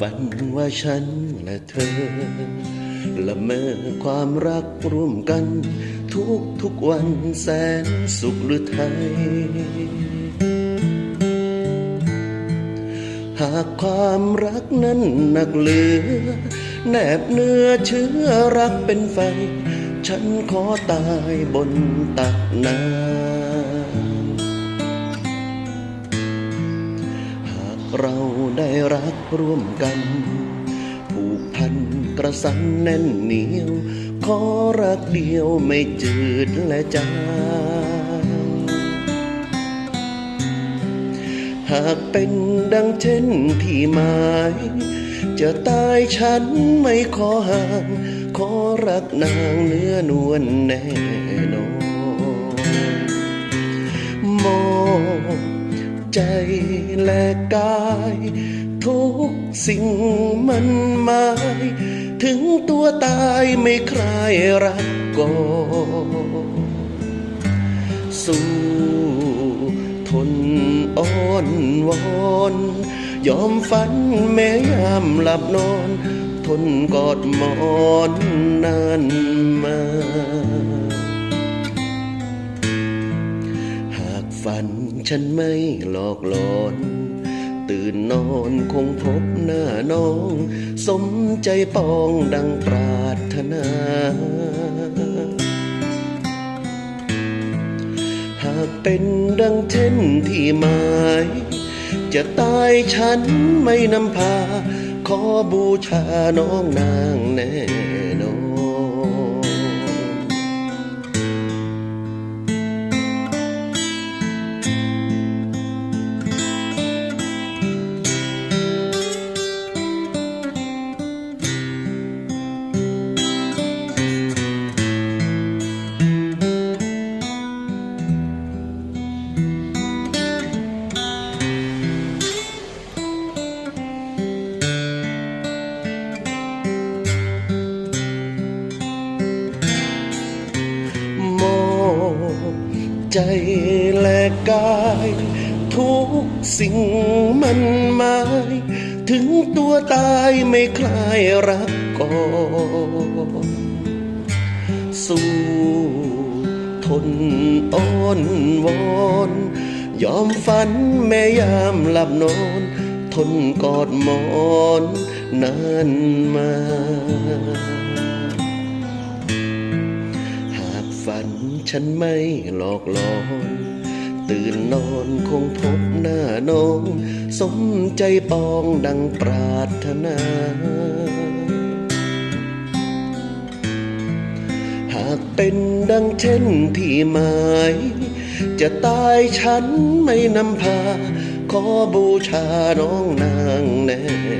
ฝันว่าฉันและเธอ ละเมอความรักร่วมกัน ทุกทุกวันแสนสุขหรือไทย หากความรักนั้นหนักเหลือ แนบเนื้อเชื้อรักเป็นไฟ ฉันขอตายบนตักน้ำ เราได้รักร่วมกัน ผูกพันกระสันแน่นเหนียว ขอรักเดียวไม่จืดและจางหากเป็นดังเช่นที่หมายจะตายฉันไม่ขอห่าง ขอรักนางเนื้อนวลแน่นอนมอง ใจและกาย ทุกสิ่งมันหมาย ถึงตัวตายไม่ใคลายรักก่อนสู้ทนอ้อนวอนยอมฝันแม้ยามหลับนอน ทนกอดหมอนนานมา ฝันฉันไม่หลอกหลอน ตื่นนอนคงพบหน้าน้อง สมใจปองดังปรารถนา หากเป็นดังเช่นที่หมายจะตายฉันไม่นำพา ขอบูชาน้องนางแน่ ใจและกาย ทุกสิ่งมันหมาย ถึงตัวตายไม่คลายรักก่อนสู้ทนอ้อนวอนยอมฝันแม้ยามหลับนอน ทนกอดหมอนนานมา หากฝัน ฉันไม่หลอกหลอน ตื่นนอนคงพบหน้าน้อง สมใจปองดังปรารถนา หากเป็นดังเช่นที่หมาย จะตายฉันไม่นำพา ขอบูชาน้องนางแนบนอน